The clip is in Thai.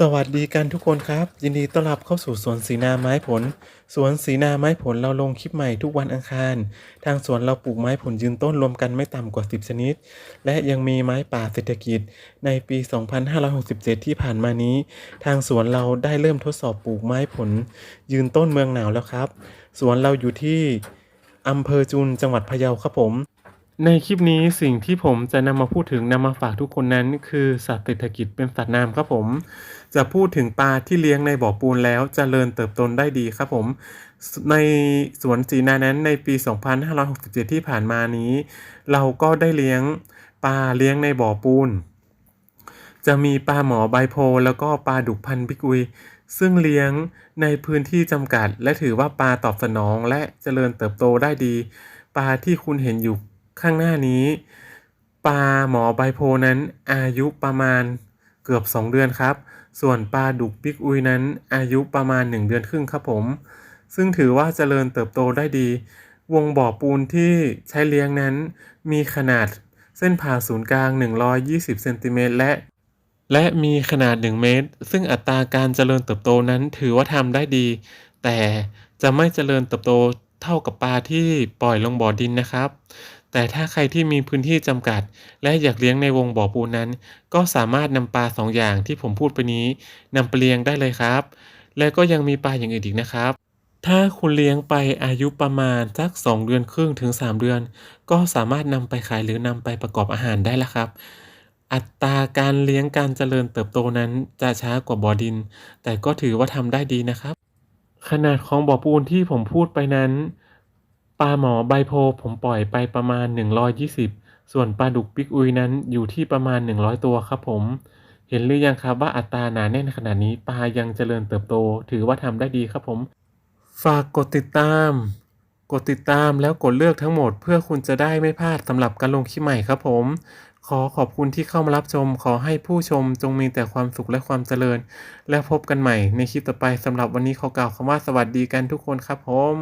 สวัสดีกันทุกคนครับ ยินดีต้อนรับเข้าสู่สวนสีนาไม้ผล สวนสีนาไม้ผลเราลงคลิปใหม่ทุกวันอังคาร ทางสวนเราปลูกไม้ผลยืนต้นรวมกันไม่ต่ำกว่า 10 ชนิด และยังมีไม้ป่าเศรษฐกิจ ในปี 2567 ที่ผ่านมานี้ ทางสวนเราได้เริ่มทดสอบปลูกไม้ผล ยืนต้นเมืองหนาวแล้วครับ สวนเราอยู่ที่อำเภอจุนจังหวัดพะเยาครับผม ในคลิปนี้สิ่งที่ผมจะนำมาพูดถึงนำมาฝากทุกคนนั้นคือสัตว์เศรษฐกิจเป็นสัตว์น้ำครับผม จะพูดถึงปลาที่เลี้ยงในบ่อปูนแล้วจเจริญเติบโตได้ดีครับผม ในสวนสีนานั้นในปี 2567 ที่ผ่านมานี้ เราก็ได้เลี้ยงปลาเลี้ยงในบ่อปูน จะมีปลาหมอใบโพแล้วก็ปลาดุกพันธุ์พิกุย ซึ่งเลี้ยงในพื้นที่จำกัด และถือว่าปลาตอบสนองและเจริญเติบโตได้ดี ปลาที่คุณเห็นอยู่ ข้างหน้านี้ ปลาหมอใบโพนั้นอายุประมาณเกือบ 2 เดือนครับ ส่วนปลาดุกปิกอุยนั้นอายุประมาณ 1 เดือนครึ่งครับผม ซึ่งถือว่าเจริญเติบโตได้ดี วงบ่อปูนที่ใช้เลี้ยงนั้น มีขนาดเส้นผ่าศูนย์กลาง 120 เซนติเมตรและและมีขนาด 1 เมตร ซึ่งอัตราการเจริญเติบโตนั้นถือว่าทำได้ดี แต่จะไม่เจริญเติบโตเท่ากับปลาที่ปล่อยลงบ่อดินนะครับ แต่ถ้าใครที่มีพื้นที่จำกัด และอยากเลี้ยงในวงบ่อปูนนั้น ก็สามารถนำปลาสองอย่างที่ผมพูดไปนี้นำไปเลี้ยงได้เลยครับ และก็ยังมีปลาอย่างอื่นอีกนะครับ ถ้าคุณเลี้ยงไปอายุประมาณสัก 2 เดือนครึ่งถึง 3 เดือน ก็สามารถนำไปขายหรือนำไปประกอบอาหารได้แล้วครับอัตราการเลี้ยงการเจริญเติบโตนั้นจะช้ากว่าบ่อดิน แต่ก็ถือว่าทำได้ดีนะครับ ขนาดของบ่อปูนที่ผมพูดไปนั้น ปลาหมอใบโพผมปล่อยไปประมาณ 120 ส่วนปลาดุกปิกอุยนั้นอยู่ที่ประมาณ 100 ตัวครับผม เห็นหรือยังครับว่าอัตราหนาแน่นขนาดนี้ปลายังเจริญเติบโต ถือว่าทำได้ดีครับผม ฝากกดติดตาม กดติดตามแล้วกดเลือกทั้งหมด เพื่อคุณจะได้ไม่พลาดสำหรับการลงคลิปใหม่ครับผม ขอขอบคุณที่เข้ามารับชม ขอให้ผู้ชมจงมีแต่ความสุขและความเจริญ และพบกันใหม่ในคลิปต่อไปสำหรับวันนี้ขอกล่าวคำว่าสวัสดีกันทุกคนครับผม